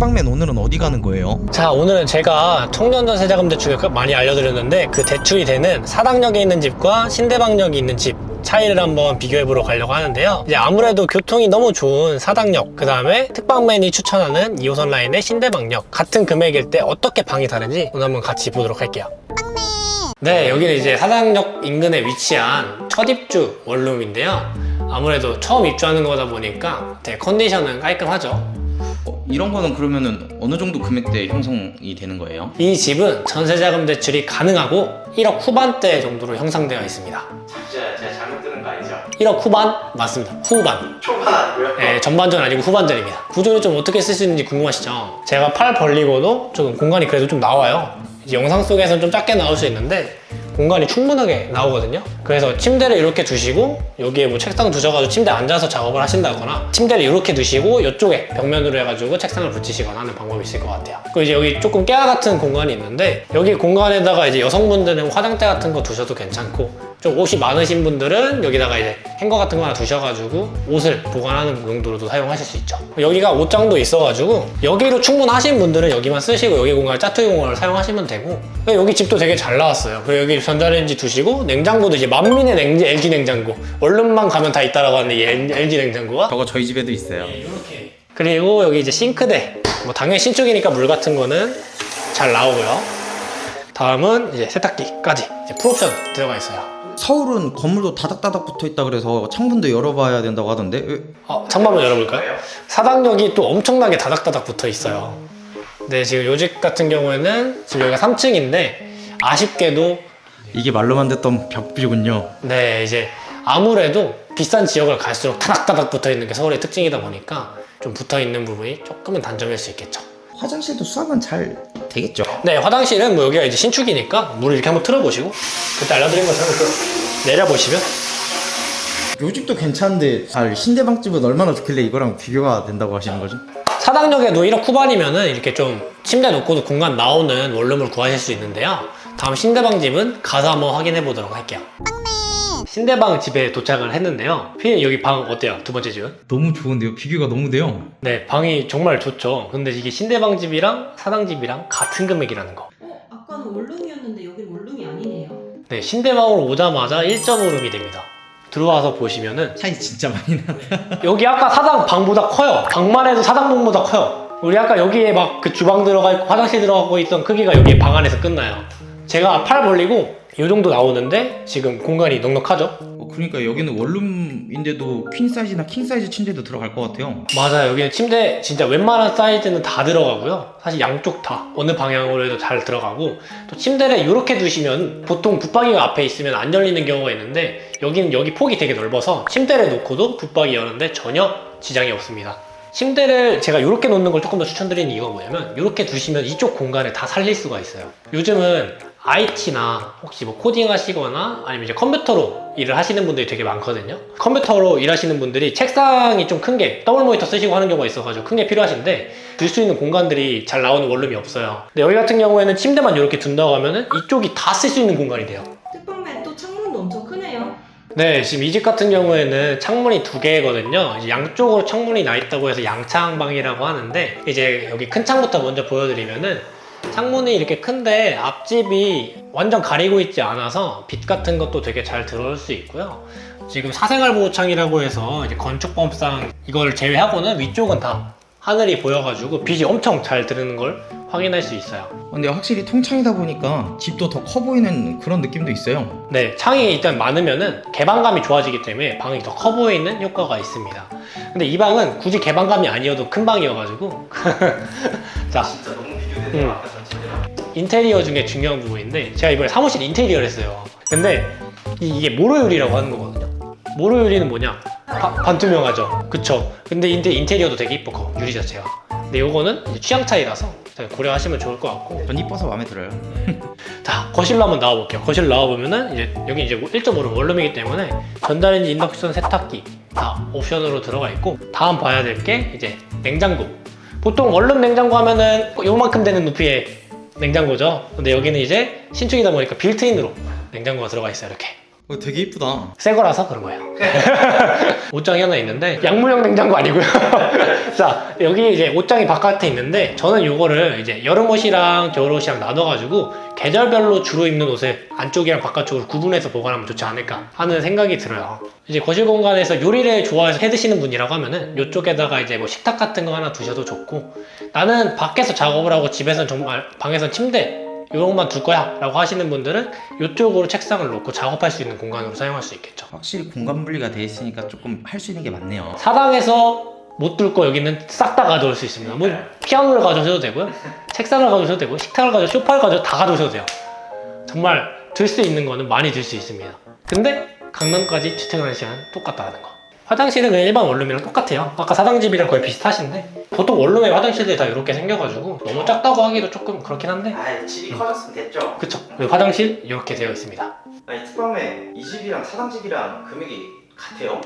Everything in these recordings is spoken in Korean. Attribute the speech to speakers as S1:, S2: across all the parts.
S1: 특방맨 오늘은 어디 가는 거예요?
S2: 자 오늘은 제가 청년전 세자금 대출을 많이 알려드렸는데 그 대출이 되는 사당역에 있는 집과 신대방역에 있는 집 차이를 한번 비교해 보러 가려고 하는데요. 이제 아무래도 교통이 너무 좋은 사당역 그 다음에 특방맨이 추천하는 2호선 라인의 신대방역 같은 금액일 때 어떻게 방이 다른지 오늘 한번 같이 보도록 할게요. 네 여기는 이제 사당역 인근에 위치한 첫 입주 원룸인데요. 아무래도 처음 입주하는 거다 보니까 되게 컨디션은 깔끔하죠.
S1: 어, 이런 거는 그러면은 어느 정도 금액대 형성이 되는 거예요?
S2: 이 집은 전세자금 대출이 가능하고 1억 후반대 정도로 형성되어 있습니다.
S3: 진짜 제가 잘못 들은 거 아니죠?
S2: 1억 후반? 맞습니다. 후반.
S3: 초반 아니고요?
S2: 네, 전반전 아니고 후반전입니다. 구조를 좀 어떻게 쓸수 있는지 궁금하시죠? 제가 팔 벌리고도 조금 공간이 그래도 좀 나와요. 이제 영상 속에서는 좀 작게 나올 수 있는데 공간이 충분하게 나오거든요. 그래서 침대를 이렇게 두시고 여기에 뭐 책상 두셔가지고 침대 앉아서 작업을 하신다거나 침대를 이렇게 두시고 이쪽에 벽면으로 해가지고 책상을 붙이시거나 하는 방법이 있을 것 같아요. 그리고 이제 여기 조금 깨알 같은 공간이 있는데 여기 공간에다가 이제 여성분들은 화장대 같은 거 두셔도 괜찮고 좀 옷이 많으신 분들은 여기다가 이제 행거 같은 거 하나 두셔가지고 옷을 보관하는 용도로도 사용하실 수 있죠. 여기가 옷장도 있어가지고 여기로 충분하신 분들은 여기만 쓰시고 여기 공간을 짜투리 공간을 사용하시면 되고 여기 집도 되게 잘 나왔어요. 여기 전자레인지 두시고 냉장고도 이제 만민의 냉, LG 냉장고 원룸만 가면 다 있다라고 하는데 이 LG 냉장고가
S1: 저거 저희 집에도 있어요.
S2: 이렇게 그리고 여기 이제 싱크대 뭐 당연히 신축이니까 물 같은 거는 잘 나오고요. 다음은 이제 세탁기까지 이제 풀옵션 들어가 있어요.
S1: 서울은 건물도 다닥다닥 붙어 있다 그래서 창문도 열어봐야 된다고 하던데 왜-
S2: 어, 창문 한번 열어볼까요? 사당역이 또 엄청나게 다닥다닥 붙어 있어요. 네, 지금 요집 같은 경우에는 지금 여기가 3층인데 아쉽게도
S1: 이게 말로만 듣던 벽비군요.
S2: 네, 이제 아무래도 비싼 지역을 갈수록 타닥타닥 붙어 있는 게 서울의 특징이다 보니까 좀 붙어 있는 부분이 조금은 단점일 수 있겠죠.
S1: 화장실도 수납은 잘 되겠죠?
S2: 네, 화장실은 뭐 여기가 이제 신축이니까 물을 이렇게 한번 틀어보시고 그때 알려드린 것처럼 또 내려보시면
S1: 요 집도 괜찮은데 아, 신대방 집은 얼마나 좋길래 이거랑 비교가 된다고 하시는 거죠?
S2: 사당역에도 1억 후반이면은 이렇게 좀 침대 놓고도 공간 나오는 원룸을 구하실 수 있는데요. 다음 신대방 집은 가서 한번 확인해 보도록 할게요. 신대방 집에 도착을 했는데요. 피디님 여기 방 어때요? 두 번째 집은?
S1: 너무 좋은데요? 비교가 너무 돼요.
S2: 네, 방이 정말 좋죠. 근데 이게 신대방 집이랑 사당 집이랑 같은 금액이라는 거.
S4: 어, 아까는 원룸이었는데 여긴 원룸이 아니네요.
S2: 네, 신대방으로 오자마자 1.5룸이 됩니다. 들어와서 보시면은
S1: 차이 진짜 많이 나.
S2: 여기 아까 사당 방보다 커요. 방만 해도 사당 방보다 커요. 우리 아까 여기에 막 그 주방 들어가 있고 화장실 들어가고 있던 크기가 여기 방 안에서 끝나요. 제가 팔 벌리고 이 정도 나오는데 지금 공간이 넉넉하죠?
S1: 어, 그러니까 여기는 원룸인데도 퀸 사이즈나 킹 사이즈 침대도 들어갈 것 같아요.
S2: 맞아요. 여기는 침대 진짜 웬만한 사이즈는 다 들어가고요. 사실 양쪽 다 어느 방향으로 해도 잘 들어가고 또 침대를 이렇게 두시면 보통 붙박이가 앞에 있으면 안 열리는 경우가 있는데 여기는 여기 폭이 되게 넓어서 침대를 놓고도 붙박이 여는데 전혀 지장이 없습니다. 침대를 제가 이렇게 놓는 걸 조금 더 추천드리는 이유가 뭐냐면 이렇게 두시면 이쪽 공간을 다 살릴 수가 있어요. 요즘은 IT나 혹시 뭐 코딩 하시거나 아니면 이제 컴퓨터로 일을 하시는 분들이 되게 많거든요. 컴퓨터로 일하시는 분들이 책상이 좀 큰 게 더블 모니터 쓰시고 하는 경우가 있어가지고 큰 게 필요하신데 둘 수 있는 공간들이 잘 나오는 원룸이 없어요. 근데 여기 같은 경우에는 침대만 이렇게 둔다고 하면은 이쪽이 다 쓸 수 있는 공간이 돼요.
S4: 특방맨 또 창문도 엄청 크네요.
S2: 네, 지금 이 집 같은 경우에는 창문이 두 개거든요. 이제 양쪽으로 창문이 나 있다고 해서 양창방이라고 하는데 이제 여기 큰 창부터 먼저 보여드리면은 창문이 이렇게 큰데 앞집이 완전 가리고 있지 않아서 빛 같은 것도 되게 잘 들어올 수 있고요. 지금 사생활 보호창이라고 해서 이제 건축법상 이걸 제외하고는 위쪽은 다 하늘이 보여가지고 빛이 엄청 잘 들는 걸 확인할 수 있어요.
S1: 근데 확실히 통창이다 보니까 집도 더 커 보이는 그런 느낌도 있어요.
S2: 네, 창이 일단 많으면은 개방감이 좋아지기 때문에 방이 더 커 보이는 효과가 있습니다. 근데 이 방은 굳이 개방감이 아니어도 큰 방이어가지고 자
S3: 진짜 너무 비교되네요
S2: 음. 인테리어 중에 중요한 부분인데 제가 이번에 사무실 인테리어를 했어요. 근데 이, 게 모로유리라고 하는 거거든요. 모로유리는 뭐냐? 바- 반투명하죠. 그쵸? 근데 인테, 인테리어도 되게 이쁘고 유리 자체가. 근데 요거는 취향 차이라서 고려하시면 좋을 것 같고
S1: 전 이뻐서 마음에 들어요.
S2: 자 거실로 한번 나와 볼게요 거실 나와 보면은 이제 여기 이제 1.5룸 원룸이기 때문에 전자레인지 인덕션 세탁기 다 옵션으로 들어가 있고 다음 봐야 될 게 이제 냉장고 보통 원룸 냉장고 하면은 요만큼 되는 높이의 냉장고죠? 근데 여기는 이제 신축이다 보니까 빌트인으로 냉장고가 들어가 있어요 이렇게
S1: 어, 되게 이쁘다.
S2: 새 거라서 그런 거예요. 옷장이 하나 있는데 양문형 냉장고 아니고요. 자 여기 이제 옷장이 바깥에 있는데 저는 이거를 이제 여름 옷이랑 겨울 옷이랑 나눠가지고 계절별로 주로 입는 옷을 안쪽이랑 바깥쪽으로 구분해서 보관하면 좋지 않을까 하는 생각이 들어요. 이제 거실 공간에서 요리를 좋아해서 해 드시는 분이라고 하면은 이쪽에다가 이제 뭐 식탁 같은 거 하나 두셔도 좋고 나는 밖에서 작업을 하고 집에서는 정말 방에서 침대 이런 것만 둘 거야 라고 하시는 분들은 이쪽으로 책상을 놓고 작업할 수 있는 공간으로 사용할 수 있겠죠.
S1: 확실히 공간 분리가 돼 있으니까 조금 할 수 있는 게 많네요.
S2: 사방에서 못 둘 거 여기는 싹 다 가져올 수 있습니다. 뭐 피아노를 가져오셔도 되고요. 책상을 가져오셔도 되고 식탁을 가져 소파를 가져 다 가져오셔도 돼요. 정말 들 수 있는 거는 많이 들 수 있습니다. 근데 강남까지 출퇴근하는 시간 똑같다는 거. 화장실은 그냥 일반 원룸이랑 똑같아요. 아까 사장집이랑 거의 비슷하신데 보통 원룸의 화장실들이 다 이렇게 생겨가지고 너무 작다고 하기도 조금 그렇긴 한데
S3: 아 집이 커졌으면 됐죠.
S2: 그쵸. 그리고 화장실 이렇게 되어 있습니다.
S3: 아니 특밤에 이 집이랑 사당 집이랑 금액이 같아요.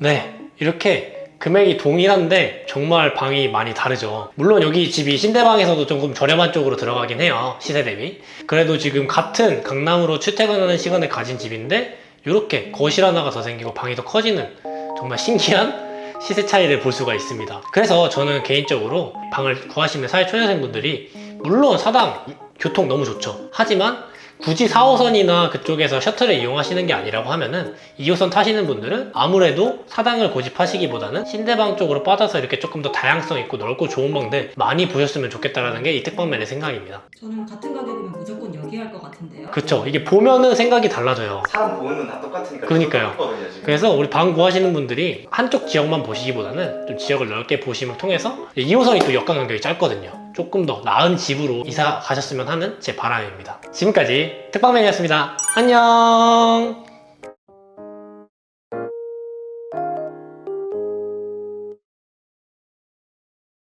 S2: 네, 이렇게 금액이 동일한데 정말 방이 많이 다르죠. 물론 여기 집이 신대방에서도 조금 저렴한 쪽으로 들어가긴 해요. 시세 대비. 그래도 지금 같은 강남으로 출퇴근하는 시간을 가진 집인데 이렇게 거실 하나가 더 생기고 방이 더 커지는 정말 신기한 시세 차이를 볼 수가 있습니다. 그래서 저는 개인적으로 방을 구하시는 사회 초년생분들이 물론 사당 교통 너무 좋죠. 하지만 굳이 4호선이나 그쪽에서 셔틀을 이용하시는 게 아니라고 하면은 2호선 타시는 분들은 아무래도 사당을 고집하시기보다는 신대방 쪽으로 빠져서 이렇게 조금 더 다양성 있고 넓고 좋은 방들 많이 보셨으면 좋겠다라는 게 이 특방맨의 생각입니다.
S4: 저는 같은 가격이면 무조건 여기 할 것 같은데요.
S2: 그쵸. 이게 보면은 생각이 달라져요.
S3: 사람 보는 건다 똑같으니까.
S2: 그러니까요.
S3: 똑같거든요, 지금.
S2: 그래서 우리 방 구하시는 분들이 한쪽 지역만 보시기보다는 좀 지역을 넓게 보심을 통해서 2호선이 또 역간 간격이 짧거든요. 조금 더 나은 집으로 이사 가셨으면 하는 제 바람입니다. 지금까지 특방맨이었습니다. 안녕!